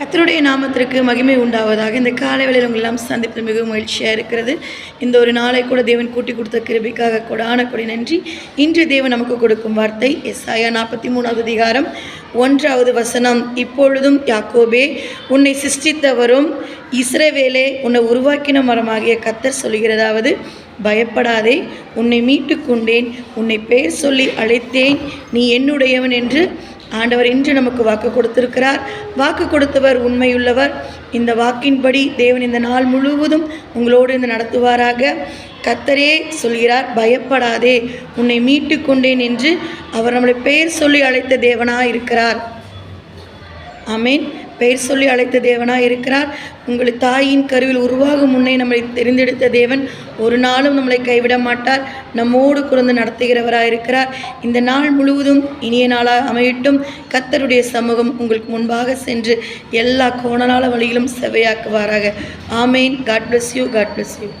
கத்தருடைய நாமத்திற்கு மகிமை உண்டாவதாக. இந்த காலை வேளையில் உங்கள் எல்லாம் மிகவும் மகிழ்ச்சியாக இருக்கிறது. இந்த ஒரு நாளை கூட தேவன் கூட்டி கொடுத்த கிருபிக்காக கொடான கொடி நன்றி. இன்று தேவன் நமக்கு கொடுக்கும் வார்த்தை எஸ்ஐயா நாற்பத்தி மூணாவது அதிகாரம் ஒன்றாவது வசனம். இப்பொழுதும் யாக்கோபே உன்னை சிருஷ்டித்தவரும் இஸ்ரவேலே உன்னை உருவாக்கின மரமாகிய கத்தர் சொல்கிறதாவது பயப்படாதே உன்னை மீட்டு கொண்டேன் உன்னை பெயர் சொல்லி அழைத்தேன் நீ என்னுடையவன் என்று ஆண்டவர் இன்று நமக்கு வாக்கு கொடுத்திருக்கிறார். வாக்கு கொடுத்தவர் உண்மையுள்ளவர். இந்த வாக்கின்படி தேவன் இந்த நாள் முழுவதும் உங்களோடு இருந்து நடத்துவாராக. கத்தரே சொல்கிறார் பயப்படாதே. உன்னை மீட்டு கொண்டேன் என்று அவர் நம்மளை பெயர் சொல்லி அழைத்த தேவனாக இருக்கிறார் ஆமீன். பெயர் சொல்லி அழைத்த தேவனாக இருக்கிறார். உங்கள் தாயின் கருவில் உருவாகும் முன்னே நம்மளை தெரிந்தெடுத்த தேவன் ஒரு நாளும் நம்மளை கைவிட மாட்டார். நம்மோடு குறந்து நடத்துகிறவராக இருக்கிறார். இந்த நாள் முழுவதும் இனிய நாளாக அமையட்டும். கத்தருடைய சமூகம் உங்களுக்கு முன்பாக சென்று எல்லா கோணலான வழியிலும் செவையாக்குவாராக. Amen. God bless you God bless you